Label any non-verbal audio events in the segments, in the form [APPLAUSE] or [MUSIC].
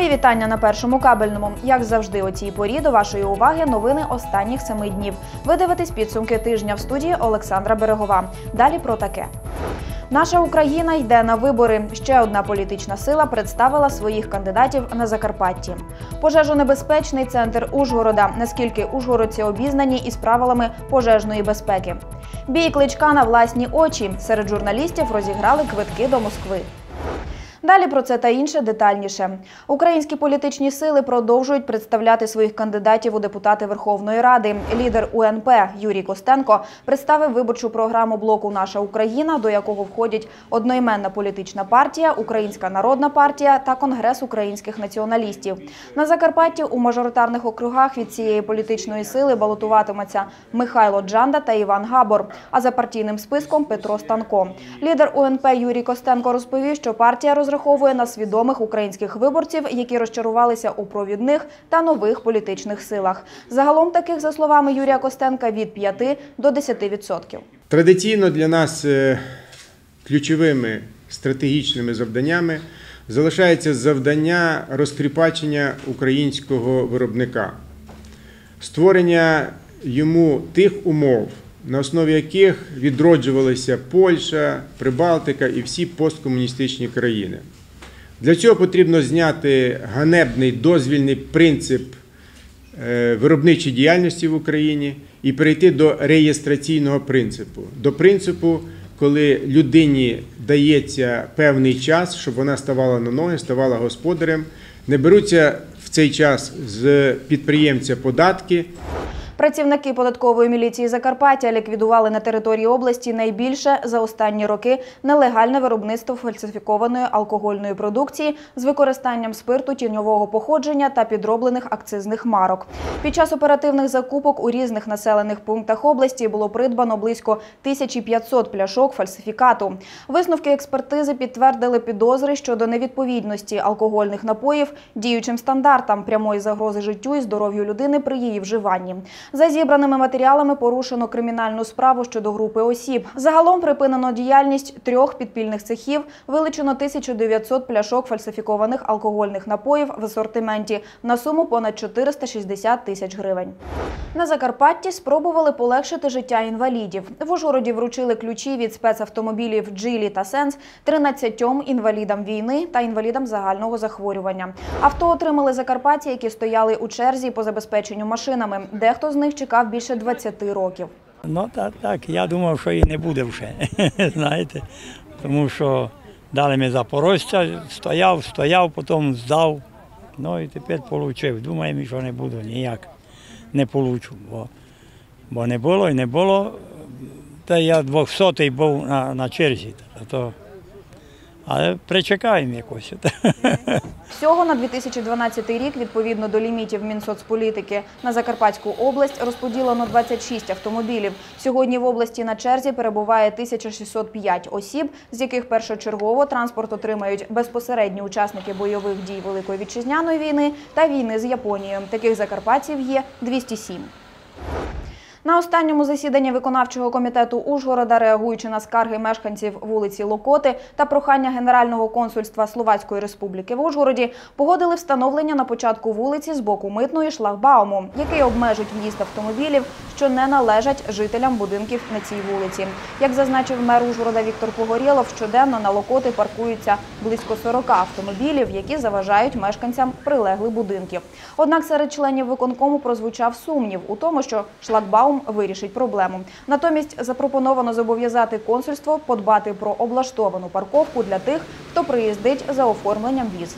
Мої вітання на першому кабельному. Як завжди, о цій порі до вашої уваги новини останніх семи днів. Ви дивитесь підсумки тижня в студії Олександра Берегова. Далі про таке. Наша Україна йде на вибори. Ще одна політична сила представила своїх кандидатів на Закарпатті. Пожежонебезпечний центр Ужгорода. Наскільки ужгородці обізнані із правилами пожежної безпеки. Бій кличка на власні очі. Серед журналістів розіграли квитки до Москви. Далі про це та інше детальніше. Українські політичні сили продовжують представляти своїх кандидатів у депутати Верховної Ради. Лідер УНП Юрій Костенко представив виборчу програму блоку Наша Україна, до якого входять одноіменна політична партія, Українська народна партія та Конгрес українських націоналістів. На Закарпатті у мажоритарних округах від цієї політичної сили балотуватимуться Михайло Джанда та Іван Габор. А за партійним списком Петро Станко. Лідер УНП Юрій Костенко розповів, що партія розраховує на свідомих українських виборців, які розчарувалися у провідних та нових політичних силах. Загалом таких, за словами Юрія Костенка, від 5 до 10%. Традиційно для нас е, ключовими стратегічними завданнями залишається завдання розкріпачення українського виробника, створення йому тих умов, на основі яких відроджувалися Польща, Прибалтика і всі посткомуністичні країни. Для цього потрібно зняти ганебний дозвільний принцип е, виробничої діяльності в Україні і перейти до реєстраційного принципу, до принципу, коли людині дається певний час, щоб вона ставала на ноги, ставала господарем, не беруться в цей час з підприємця податки. Працівники податкової міліції Закарпаття ліквідували на території області найбільше за останні роки нелегальне виробництво фальсифікованої алкогольної продукції з використанням спирту тіньового походження та підроблених акцизних марок. Під час оперативних закупок у різних населених пунктах області було придбано близько 1500 пляшок фальсифікату. Висновки експертизи підтвердили підозри щодо невідповідності алкогольних напоїв діючим стандартам прямої загрози життю і здоров'ю людини при її вживанні. За зібраними матеріалами порушено кримінальну справу щодо групи осіб. Загалом припинено діяльність трьох підпільних цехів, вилучено 1900 пляшок фальсифікованих алкогольних напоїв в асортименті на суму понад 460 тисяч гривень. На Закарпатті спробували полегшити життя інвалідів. В Ужгороді вручили ключі від спецавтомобілів Джилі та Сенс 13 інвалідам війни та інвалідам загального захворювання. Авто отримали закарпатці, які стояли у черзі по забезпеченню машинами. Дехто з них чекав більше 20 років. Ну так, так. Я думав, що і не буде вже. [LAUGHS] Знаєте, тому що дали мені запорожця, стояв, стояв, потім здав. Ну і тепер отримав. Думаю, що не буду ніяк. Не получу, бо, бо не було і не було. Та я 200-й був на, на черзі. То, але причекаємо якось. Всього на 2012 рік, відповідно до лімітів Мінсоцполітики, на Закарпатську область розподілено 26 автомобілів. Сьогодні в області на черзі перебуває 1605 осіб, з яких першочергово транспорт отримають безпосередні учасники бойових дій Великої вітчизняної війни та війни з Японією. Таких закарпатців є 207. На останньому засіданні виконавчого комітету Ужгорода, реагуючи на скарги мешканців вулиці Локоти та прохання Генерального консульства Словацької Республіки в Ужгороді, погодили встановлення на початку вулиці з боку митної шлагбауму, який обмежить в'їзд автомобілів, що не належать жителям будинків на цій вулиці. Як зазначив мер Ужгорода Віктор Погорєлов, щоденно на Локоти паркуються близько 40 автомобілів, які заважають мешканцям прилеглих будинків. Однак серед членів виконкому прозвучав сумнів у тому, що шлагбаум вирішить проблему. Натомість запропоновано зобов'язати консульство подбати про облаштовану парковку для тих, хто приїздить за оформленням віз.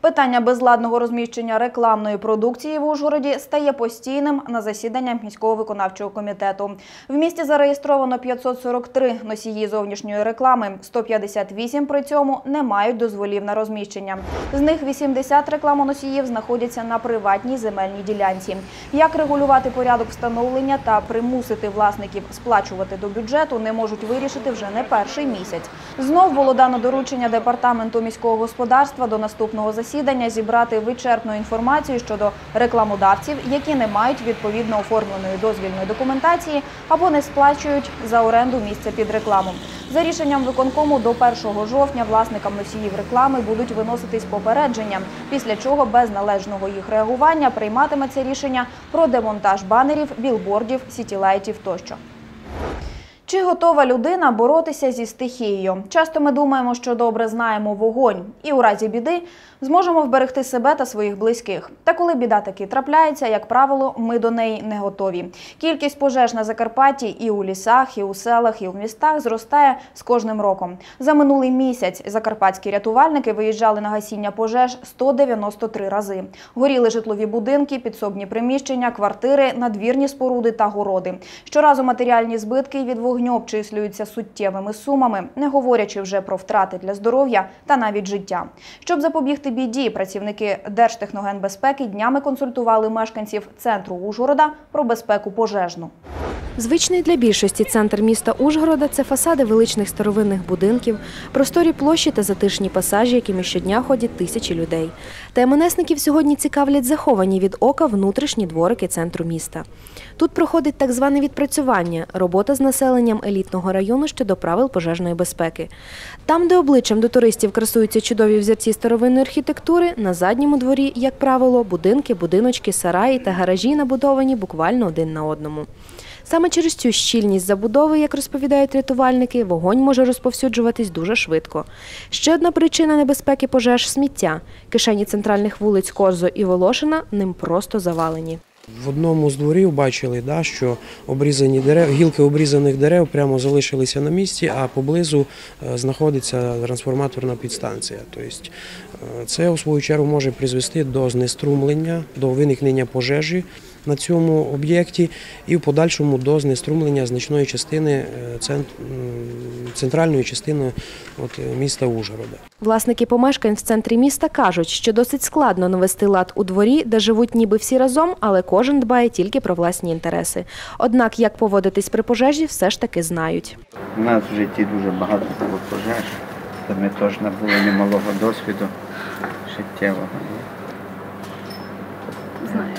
Питання безладного розміщення рекламної продукції в Ужгороді стає постійним на засіданнях міського виконавчого комітету. В місті зареєстровано 543 носії зовнішньої реклами, 158 при цьому не мають дозволів на розміщення. З них 80 рекламоносіїв знаходяться на приватній земельній ділянці. Як регулювати порядок встановлення та примусити власників сплачувати до бюджету, не можуть вирішити вже не перший місяць. Знов було дано доручення департаменту міського господарства до наступного засідання засідання зібрати вичерпну інформацію щодо рекламодавців, які не мають відповідно оформленої дозвільної документації або не сплачують за оренду місця під рекламу. За рішенням виконкому до 1 жовтня власникам носіїв реклами будуть виноситись попередження, після чого без належного їх реагування прийматиметься рішення про демонтаж банерів, білбордів, сітілайтів тощо. Чи готова людина боротися зі стихією? Часто ми думаємо, що добре знаємо вогонь, і у разі біди зможемо вберегти себе та своїх близьких. Та коли біда таки трапляється, як правило, ми до неї не готові. Кількість пожеж на Закарпатті і у лісах, і у селах, і у містах зростає з кожним роком. За минулий місяць закарпатські рятувальники виїжджали на гасіння пожеж 193 рази. Горіли житлові будинки, підсобні приміщення, квартири, надвірні споруди та городи. Щоразу матеріальні збитки від вогню обчислюються суттєвими сумами, не говорячи вже про втрати для здоров'я та навіть життя. Щоб запобігти біді, працівники Держтехногенбезпеки днями консультували мешканців центру Ужгорода про безпеку пожежну. Звичний для більшості центр міста Ужгорода це фасади величних старовинних будинків, просторі площі та затишні пасажі, якими щодня ходять тисячі людей. Та МНСників сьогодні цікавлять заховані від ока внутрішні дворики центру міста. Тут проходить так зване відпрацювання робота з населенням елітного району щодо правил пожежної безпеки. Там, де обличчям до туристів красуються чудові взірці старовинної архітектури, на задньому дворі, як правило, будинки, будиночки, сараї та гаражі набудовані буквально один на одному. Саме через цю щільність забудови, як розповідають рятувальники, вогонь може розповсюджуватись дуже швидко. Ще одна причина небезпеки пожеж сміття. Кишені центральних вулиць Корзо і Волошина ним просто завалені. В одному з дворів бачили, да, що обрізані дерев, гілки обрізаних дерев прямо залишилися на місці, а поблизу е, знаходиться трансформаторна підстанція. Тобто е, це у свою чергу може призвести до знеструмлення, до виникнення пожежі на цьому об'єкті і в подальшому до знеструмлення значної частини е, центральної частини от, е, міста Ужгорода. Власники помешкань в центрі міста кажуть, що досить складно навести лад у дворі, де живуть ніби всі разом, але кожен дбає тільки про власні інтереси. Однак, як поводитись при пожежі, все ж таки знають. У нас в житті дуже багато було пожеж, ми теж набули немалого досвіду життєвого. Знаємо.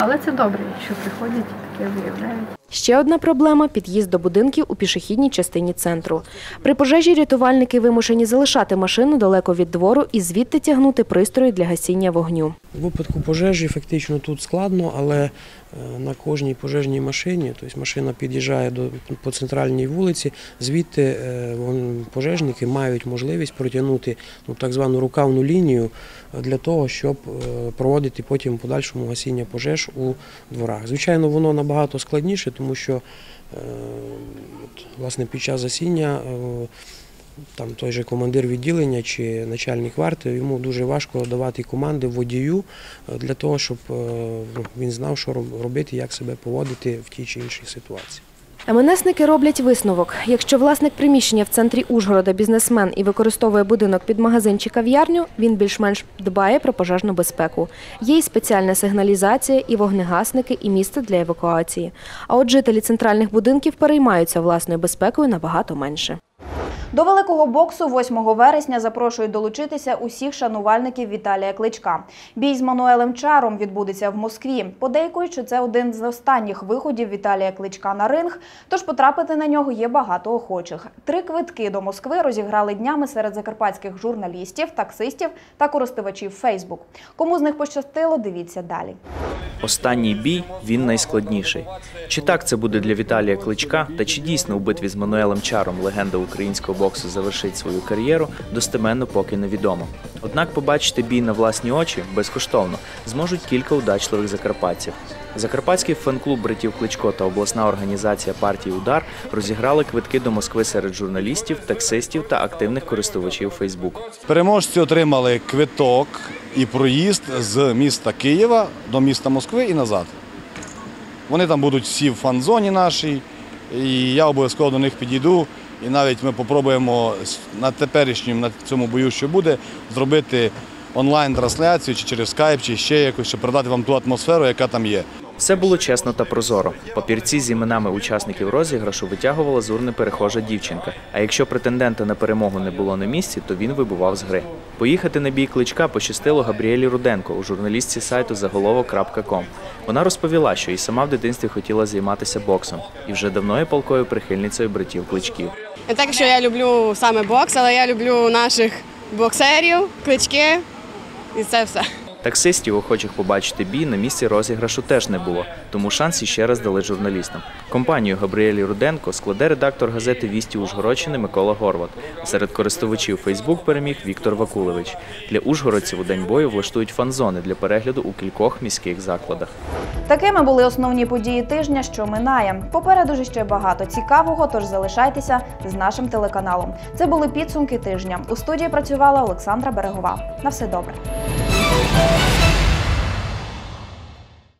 Але це добре, якщо приходять і таке виявляють. Ще одна проблема під'їзд до будинків у пішохідній частині центру. При пожежі рятувальники вимушені залишати машину далеко від двору і звідти тягнути пристрої для гасіння вогню. У випадку пожежі фактично тут складно, але е, на кожній пожежній машині, тобто машина під'їжджає по центральній вулиці, звідти е, пожежники мають можливість протягнути ну, так звану рукавну лінію е, для того, щоб проводити потім подальшому гасіння пожеж у дворах. Звичайно, воно набагато складніше, тому що е, власне під час гасіння е, там той же командир відділення чи начальник варти, йому дуже важко давати команди водію е, для того, щоб ну, він знав, що робити, як себе поводити в тій чи іншій ситуації. МНСники роблять висновок. Якщо власник приміщення в центрі Ужгорода бізнесмен і використовує будинок під магазин чи кав'ярню, він більш-менш дбає про пожежну безпеку. Є і спеціальна сигналізація, і вогнегасники, і місце для евакуації. А от жителі центральних будинків переймаються власною безпекою набагато менше. До великого боксу 8 вересня запрошують долучитися усіх шанувальників Віталія Кличка. Бій з Мануелем Чаром відбудеться в Москві. Подейкують, що це один з останніх виходів Віталія Кличка на ринг, тож потрапити на нього є багато охочих. Три квитки до Москви розіграли днями серед закарпатських журналістів, таксистів та користувачів Фейсбук. Кому з них пощастило, дивіться далі. Останній бій він найскладніший. Чи так це буде для Віталія Кличка, та чи дійсно у битві з Мануелем Чаром легенда українського боксу завершить свою кар'єру, достеменно поки невідомо. Однак побачити бій на власні очі безкоштовно зможуть кілька удачливих закарпатців. Закарпатський фан-клуб братів Кличко та обласна організація партії Удар розіграли квитки до Москви серед журналістів, таксистів та активних користувачів Фейсбук. Переможці отримали квиток і проїзд з міста Києва до міста Москви і назад. Вони там будуть всі в фан-зоні нашій, і я обов'язково до них підійду. І навіть ми спробуємо на теперішньому, на цьому бою, що буде, зробити онлайн-трансляцію чи через скайп, чи ще якось, щоб передати вам ту атмосферу, яка там є. Все було чесно та прозоро. Папірці з іменами учасників розіграшу витягувала з урни перехожа дівчинка. А якщо претендента на перемогу не було на місці, то він вибував з гри. Поїхати на бій кличка пощастило Габріелі Руденко у журналістці сайту заголовок.ком. Вона розповіла, що і сама в дитинстві хотіла займатися боксом, і вже давно є палкою прихильницею братів кличків. Не так, що я люблю саме бокс, але я люблю наших боксерів, клички і це все. Таксистів, охочих побачити бій, на місці розіграшу теж не було, тому шанс іще раз дали журналістам. Компанію Габріелі Руденко складе редактор газети Вісті Ужгородщини Микола Горват. Серед користувачів Фейсбук переміг Віктор Вакулевич. Для ужгородців у день бою влаштують фан-зони для перегляду у кількох міських закладах. Такими були основні події тижня, що минає. Попереду ж ще багато цікавого, тож залишайтеся з нашим телеканалом. Це були підсумки тижня. У студії працювала Олександра Берегова. На все добре. Thank you.